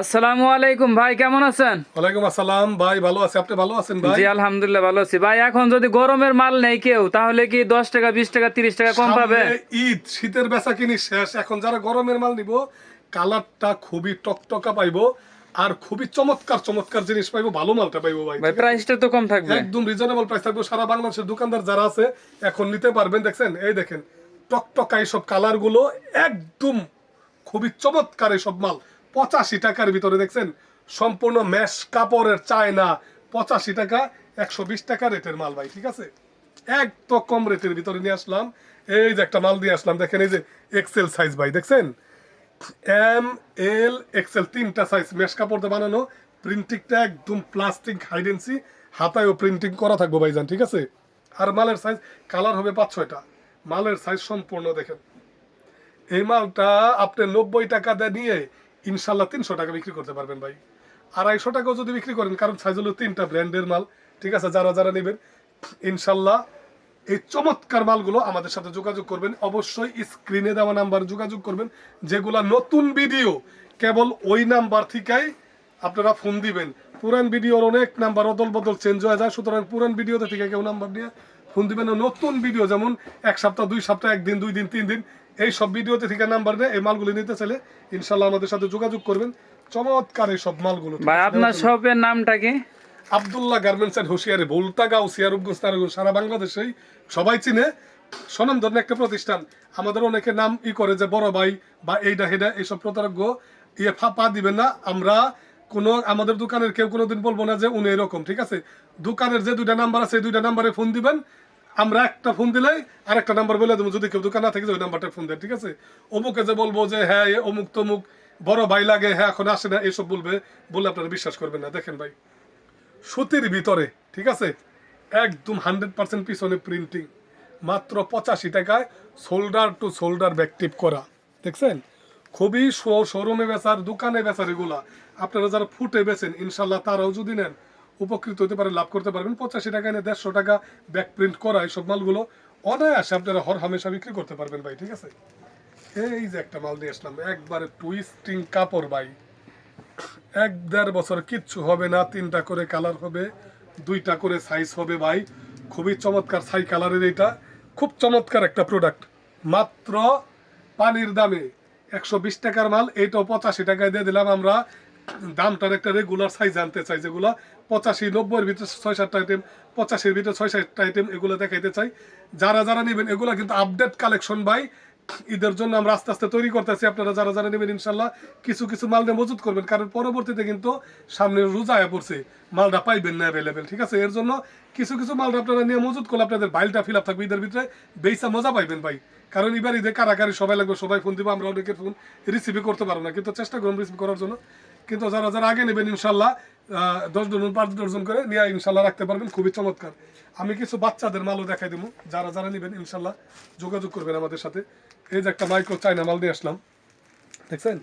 আসসালামু আলাইকুম ভাই কেমন আছেন? ওয়ালাইকুম আসসালাম ভাই ভালো আছে। আপনি ভালো আছেন ভাই? জি আলহামদুলিল্লাহ ভালো আছি। ভাই এখন যদি গরমের মাল নেই কেউ তাহলে কি দশ টাকা বিশ টাকা তিরিশ টাকা কম পাবে? ঈদ শীতের বেচা কিনি শেষ। এখন যারা গরমের মাল নিব কালারটা খুবই টকটকা পাইবো আর খুবই চমৎকার চমৎকার জিনিস পাইবো ভালো মালটা পাইবো ভাই ভাই প্রাইসটা তো কম থাকবে। একদম রিজনেবল প্রাইস থাকবে। সারা বাংলাদেশের দোকানদার যারা আছে এখন নিতে পারবেন দেখছেন? এই দেখেন টকটকা এইসব কালারগুলো একদম খুবই চমৎকার এইসব মাল। পঁচাশি টাকার ভিতরে দেখছেন, সম্পূর্ণ ম্যাশ কাপড়ের চায়না। পঁচাশি টাকা, একশো বিশ টাকা রেটের মাল ভাই, ঠিক আছে? একদম কম রেটের ভিতরে নিয়ে আসলাম। এই যে একটা মাল দিয়ে আসলাম, দেখেন এই যে এক্সেল সাইজ ভাই, দেখছেন? এম এল এক্সেল তিনটা সাইজ মেশ কাপড় দিয়ে বানানো। প্রিন্টিংটা একদম প্লাস্টিক হাইডেন্সি হাতায়ও প্রিন্টিং করা থাকব ভাইজান, ঠিক আছে? আর মালের সাইজ কালার হবে পাঁচ ছয়টা। মালের সাইজ সম্পূর্ণ দেখেন। এই মালটা আপনি নব্বই টাকা দিয়ে নিয়ে ইনশাল্লাহ তিনশো টাকা বিক্রি করতে পারবেন ভাই। আড়াইশো টাকাও যদি বিক্রি করেন, কারণ সাইজ হলো তিনটা ব্র্যান্ডের মাল, ঠিক আছে? যারা যারা নেবেন, ইনশাল্লাহ এই চমৎকার মালগুলো আমাদের সাথে যোগাযোগ করবেন। অবশ্যই স্ক্রিনে দেওয়া নাম্বার যোগাযোগ করবেন। যেগুলা নতুন ভিডিও কেবল ওই নাম্বার থেকেই আপনারা ফোন দিবেন। পুরান ভিডিওর অনেক নাম্বার অদল বদল চেঞ্জ হয়ে যায়, সুতরাং পুরান ভিডিওতে থেকে কেউ নাম্বার নিয়ে ফোন দিবেন। নতুন ভিডিও যেমন এক সপ্তাহ, দুই সপ্তাহ, একদিন, দুই দিন, তিন দিন এই সব ভিডিওতে থেকে নাম্বার নিয়ে এই মালগুলো নিতে চাইলে ইনশাল্লাহ আমাদের সাথে যোগাযোগ করবেন। চমৎকার এই সব মালগুলো। ভাই আপনার শপের নামটা কি? আবদুল্লাহ গার্মেন্টস এন্ড হুশিয়ারি ভুলতাগাঁও সিয়ারুবগঞ্জ নারায়ণগঞ্জ সারা বাংলাদেশেই সবাই চিনে। সনম ধরনের একটা প্রতিষ্ঠান। আমাদের অনেকে নাম ই করে যে বড় ভাই বা এইটা হেডা এইসব প্রতারজ্ঞ ইয়ে ফা পা দিবেন না। আমরা কোনো আমাদের দোকানের কেউ কোনোদিন বলব না যে উনি এরকম ঠিক আছে? দোকানের যে দুইটা নাম্বার আছে এই দুইটা নাম্বারে ফোন দিবেন। আমরা একটা ফোন দিলেই আর একটা নাম্বার বলে দেবো। যদি কেউ দোকান না থাকে, ওই নাম্বারটা ফোন দেয়, ঠিক আছে? অমুকে যে বলব যে হ্যাঁ অমুক তমুক, বড় ভাই লাগে হ্যাঁ এখন আসে না, এসব বলবে, বলে আপনারা বিশ্বাস করবেন না। দেখেন ভাই, সুতির ভিতরে, ঠিক আছে? একদম হান্ড্রেড পার্সেন্ট পিছনে প্রিন্টিং মাত্র পঁচাশি টাকায় শোল্ডার টু শোল্ডার ব্যাকটিভ করা। দেখছেন? খুবই শোরুমে বেচার, দোকানে বেচার এগুলা। আপনারা যারা ফুটে বেছেন ইনশাল্লাহ তারাও যদি নেন উপকৃত হতে পারে, লাভ করতে পারবেন। পঁচাশি টাকা এনে দেড়শো টাকা ব্যাক প্রিন্ট করা এইসব মালগুলো। অনায়াসে আপনারা হর হামেশা বিক্রি করতে পারবেন ভাই, ঠিক আছে? এই যে একটা মাল নিয়ে আসলাম, একবারে টুইস্টিং কাপড় ভাই। এক দেড় বছর কিচ্ছু হবে না, তিনটা করে কালার হবে, দুইটা করে সাইজ হবে ভাই। খুবই চমৎকার সাই কালারের এটা। খুব চমৎকার একটা প্রোডাক্ট মাত্র পানির দামে একশো বিশ টাকার মাল এইটাও পঁচাশি টাকায় দিয়ে দিলাম আমরা। দামটার একটা রেগুলার সাইজ আনতে চাই, যেগুলো পঁচাশি, নব্বইয়ের ভিতরে ছয় সাতটা আইটেম পঁচাশির ভিতরে ছয় সাতটা আইটেম এগুলো দেখাইতে চাই। যারা যারা নেবেন, এগুলো কিন্তু আপডেট কালেকশন ভাই। ঈদের জন্য আমরা আস্তে আস্তে তৈরি করতেছি, আপনারা যারা যারা নেবেন ইনশাল্লাহ কিছু কিছু মাল নিয়ে মজুত করবেন, কারণ পরবর্তীতে কিন্তু সামনে রোজায় পড়ছে, মালটা পাইবেন না অ্যাভেলেবেল ঠিক আছে? এর জন্য কিছু কিছু মালটা আপনারা নিয়ে মজুত করলে আপনাদের বাইলটা ফিল আপ থাকবে, ঈদের ভিতরে বেসা মজা পাইবেন ভাই। কারণ এবার ঈদে কারাকারি সবাই লাগবে, সবাই ফোন দিব, আমরা অনেকের ফোন রিসিভই করতে পারব না, কিন্তু চেষ্টা করুন রিসিভ করার জন্য। কিন্তু যারা যারা আগে নেবেন ইনশাল্লাহ দশ ডজন পাঁচ ডজন করে নিয়ে ইনশাল্লাহ রাখতে পারবেন, খুবই চমৎকার। আমি কিছু বাচ্চাদের মালও দেখাই দেবো যারা যারা নেবেন ইনশাল্লাহ যোগাযোগ করবেন আমাদের সাথে। এই যে একটা মাইক্রো চাইনা মাল দিয়ে আসলাম। দেখছেন?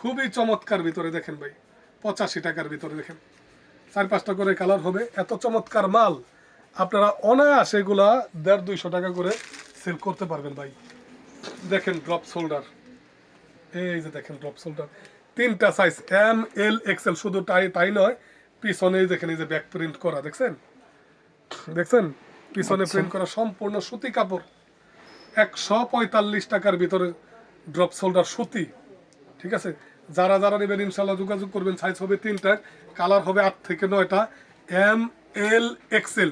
খুবই চমৎকার ভিতরে দেখেন ভাই। পঁচাশি টাকার ভিতরে দেখেন। চার পাঁচটা করে কালার হবে। এত চমৎকার মাল। আপনারা অনায়াসে এগুলা দেড় দুইশো টাকা করে সেল করতে পারবেন ভাই। দেখেন ড্রপ শোল্ডার এই যে দেখেন ড্রপ শোল্ডার তিনটা সাইজ এম এল এক্সেল শুধু তাই তাই নয় পিছনে দেখেন এই যে ব্যাক প্রিন্ট করা দেখছেন? দেখছেন? পিছনে প্রিন্ট করা সম্পূর্ণ সুতি কাপড়। একশো পঁয়তাল্লিশ টাকার ভিতরে ড্রপ শোল্ডার সুতি। ঠিক আছে? যারা যারা নেবেন ইনশাল্লাহ যোগাযোগ করবেন। সাইজ হবে তিনটা কালার হবে আট থেকে নয়টা। এম এল এক্সেল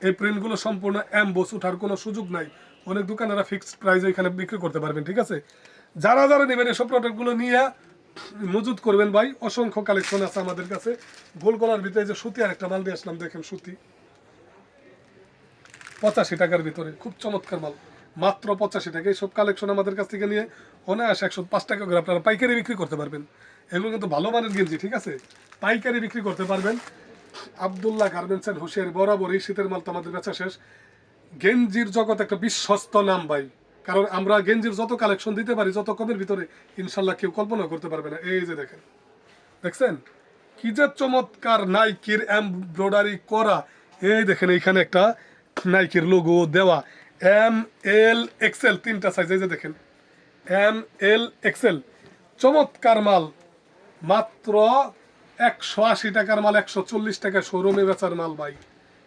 এই প্রিন্টগুলো সম্পূর্ণ এম অ্যাম্বোস ওঠার কোনো সুযোগ নাই। অনেক দোকানেরা ফিক্সড প্রাইসে এখানে বিক্রি করতে পারবেন ঠিক আছে? যারা যারা নেবেন এসব প্রোডাক্টগুলো নিয়ে মজুত করবেন ভাই। অসংখ্য কালেকশন আছে আমাদের কাছে। গোল গলার ভিতরে যে সুতি আর একটা মাল দিয়ে আসলাম, দেখেন সুতি। পঁচাশি টাকার ভিতরে, খুব চমৎকার মাল। মাত্র পঁচাশি টাকা। এইসব কালেকশন আমাদের কাছ থেকে নিয়ে অনায়াসে একশো পাঁচ টাকা করে আপনারা পাইকারি বিক্রি করতে পারবেন। এগুলো কিন্তু ভালো মানের গেঞ্জি, ঠিক আছে? পাইকারি বিক্রি করতে পারবেন। আবদুল্লাহ গার্মেন্টস অ্যান্ড হুশিয়ারি বরাবরই শীতের মাল তো আমাদের বেচা শেষ। গেঞ্জির জগৎ একটা বিশ্বস্ত নাম ভাই। কারণ আমরা গেঞ্জির যত কালেকশন দিতে পারি, যত কমের ভিতরে, ইনশাল্লাহ কেউ কল্পনা করতে পারবে না। এই যে দেখেন, দেখছেন? কি যে চমৎকার নাইকির এমব্রয়ডারি করা। এই দেখেন, এইখানে একটা নাইকির লোগো দেওয়া। এম এল এক্সেল তিনটা সাইজ এই যে দেখেন। এম এল এক্সেল চমৎকার মাল। মাত্র একশো আশি টাকার মাল, একশো চল্লিশ টাকা শোরুমে বেচার মাল ভাই।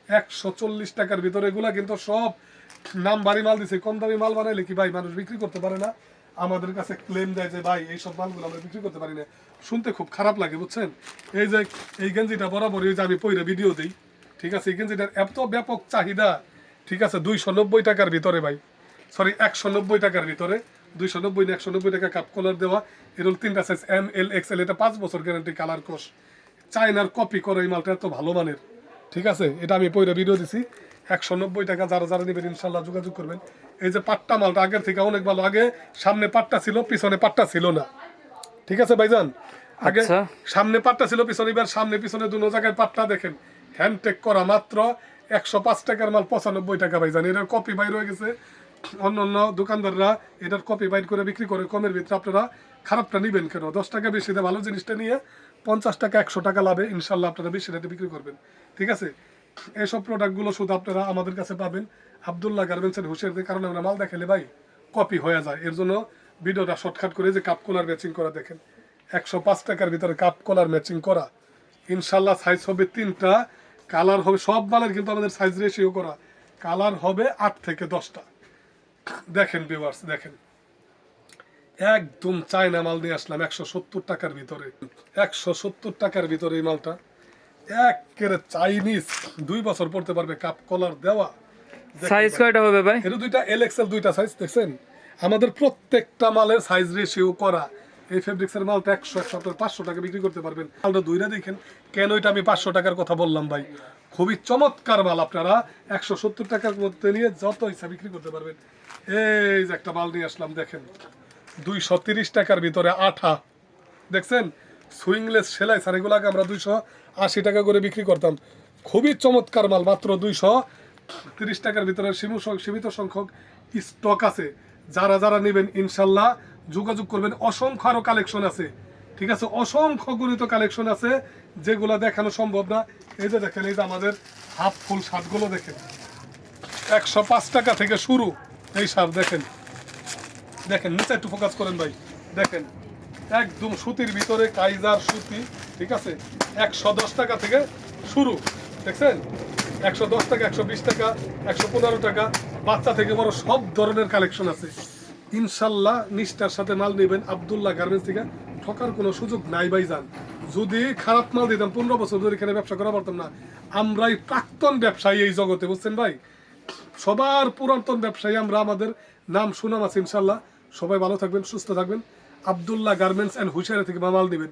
একশো চল্লিশ টাকার ভিতরে এগুলা কিন্তু সব নাম বাড়ি মাল দিছে, কম দামি মাল বানাইলে কি ভাই মানুষ বিক্রি করতে পারে না? আমাদের কাছে ক্লেম দেয় যে, ভাই, এইসব মালগুলো আমরা বিক্রি করতে পারি না। শুনতে খুব খারাপ লাগে, বুঝছেন? এই যে, এই গেঞ্জিটা বরাবর এই যে আমি পইরে ভিডিও দিই, ঠিক আছে? এই গেঞ্জিটার এত ব্যাপক চাহিদা, ঠিক আছে? দুইশো নব্বই টাকার ভিতরে ভাই সরি একশো নব্বই টাকার ভিতরে দুইশো নব্বই না একশো নব্বই টাকা কাপ কলার দেওয়া, এর তিনটা সাইজ এম এল এক্সেল এটা পাঁচ বছর গ্যারান্টি কালার কোষ চায়নার কপি করে এই মালটা এত ভালো মানের, ঠিক আছে? এটা আমি পয়লা ভিডিও দিছি। একশো নব্বই টাকা যারা যারা নেবেন ইনশাল্লাহ যোগাযোগ করবেন। এই যে পাট্টা মালটা আগের থেকে অনেক ভালো। আগে সামনে পাট্টা ছিল পিছনে পাট্টা ছিল না। ঠিক আছে ভাইজান? আগে আচ্ছা। সামনে পাট্টা ছিল পিছনে এবার সামনে পিছনে দুনো জায়গায় পাট্টা দেখেন। হ্যান্ডটেক করা মাত্র একশো পাঁচ টাকার মাল পঁচানব্বই টাকা ভাইজান। এটার কপি বাইর হয়ে গেছে। অন্য অন্য দোকানদাররা এটার কপি বাইর করে বিক্রি করে কমের ভিতরে আপনারা খারাপটা নিবেন কেন? দশ টাকা বেশি ভালো জিনিসটা নিয়ে পঞ্চাশ টাকা একশো টাকা লাভে ইনশাল্লাহ আপনারা বেশি রেটে বিক্রি করবেন। ঠিক আছে? এইসব প্রোডাক্টগুলো শুধু আপনারা আমাদের কাছে পাবেন। আবদুল্লাহ গার্মেন্টসের হুশিয়ারদের কারণে আমরা মাল দেখালে ভাই কপি হয়ে যায়। এর জন্য ভিডিওটা শর্টকাট করে যে কাপ কলার ম্যাচিং করা দেখেন। একশো পাঁচ টাকার ভিতরে কাপ কলার ম্যাচিং করা। ইনশাল্লাহ সাইজ হবে তিনটা কালার হবে সব মালের কিন্তু আমাদের সাইজ রেশিও করা। কালার হবে আট থেকে দশটা। দেখেন ভিউয়ার্স দেখেন। একদম চায়না মাল নিয়ে আসলাম একশো সত্তর টাকার ভিতরে। একশো সত্তর টাকার ভিতরে এই মালটা। একেবারে চাইনিজ দুই বছর পড়তে পারবে কাপ কলার দেওয়া। সাইজ কয়টা হবে ভাই? এটা দুইটা এল এক্সেল দুইটা সাইজ দেখছেন? আমাদের প্রত্যেকটা মালের সাইজ রেশিও করা। এই ফেব্রিক্সের মালটা একশো একশো আপনার পাঁচশো টাকা বিক্রি করতে পারবেন। মালটা দুইটা দেখেন কেন এটা আমি পাঁচশো টাকার কথা বললাম ভাই? খুবই চমৎকার মাল আপনারা একশো সত্তর টাকার মধ্যে নিয়ে যত ইচ্ছা বিক্রি করতে পারবেন। এই যে একটা মাল নিয়ে আসলাম দেখেন। দুইশো তিরিশ টাকার ভিতরে আঠা। দেখছেন? সুইংলেস সেলাই এগুলাকে আমরা দুইশো আশি টাকা করে বিক্রি করতাম। খুবই চমৎকার মাল, মাত্র দুইশো তিরিশ টাকার ভিতরে সীমিত সংখ্যক স্টক আছে। যারা যারা নেবেন, ইনশাল্লাহ যোগাযোগ করবেন। অসংখ্য আরও কালেকশন আছে। ঠিক আছে? অসংখ্য গণিত কালেকশন আছে, যেগুলো দেখানো সম্ভব না। এই যে দেখেন, এই যে আমাদের হাফ ফুল শার্টগুলো দেখেন। একশো পাঁচ টাকা থেকে শুরু এই শার্ট, দেখেন। দেখেন, নিচে একটু ফোকাস করেন ভাই। দেখেন, একদম সুতির ভিতরে কাইজার সুতি। ঠিক আছে? একশো দশ টাকা থেকে শুরু, দেখছেন? একশো দশ টাকা, একশো বিশ টাকা, একশো পনেরো টাকা, বাচ্চা থেকে বড় সব ধরনের কালেকশন আছে। ইনশাল্লাহ নিষ্ঠার সাথে মাল নেবেন, আবদুল্লাহ গার্মেন্টস থেকে। ঠকার কোনো সুযোগ নাই ভাই যান যদি খারাপ মাল দিতাম পনেরো বছর ধরে এখানে ব্যবসা করা পারতাম না। আমরাই প্রাক্তন ব্যবসায়ী এই জগতে, বুঝছেন ভাই? সবার পুরাতন ব্যবসায়ী আমরা, আমাদের নাম সুনাম আছে ইনশাল্লাহ। সবাই ভালো থাকবেন, সুস্থ থাকবেন। আবদুল্লাহ গার্মেন্টস অ্যান্ড হুশিয়ারি থেকে মামাল দিবেন।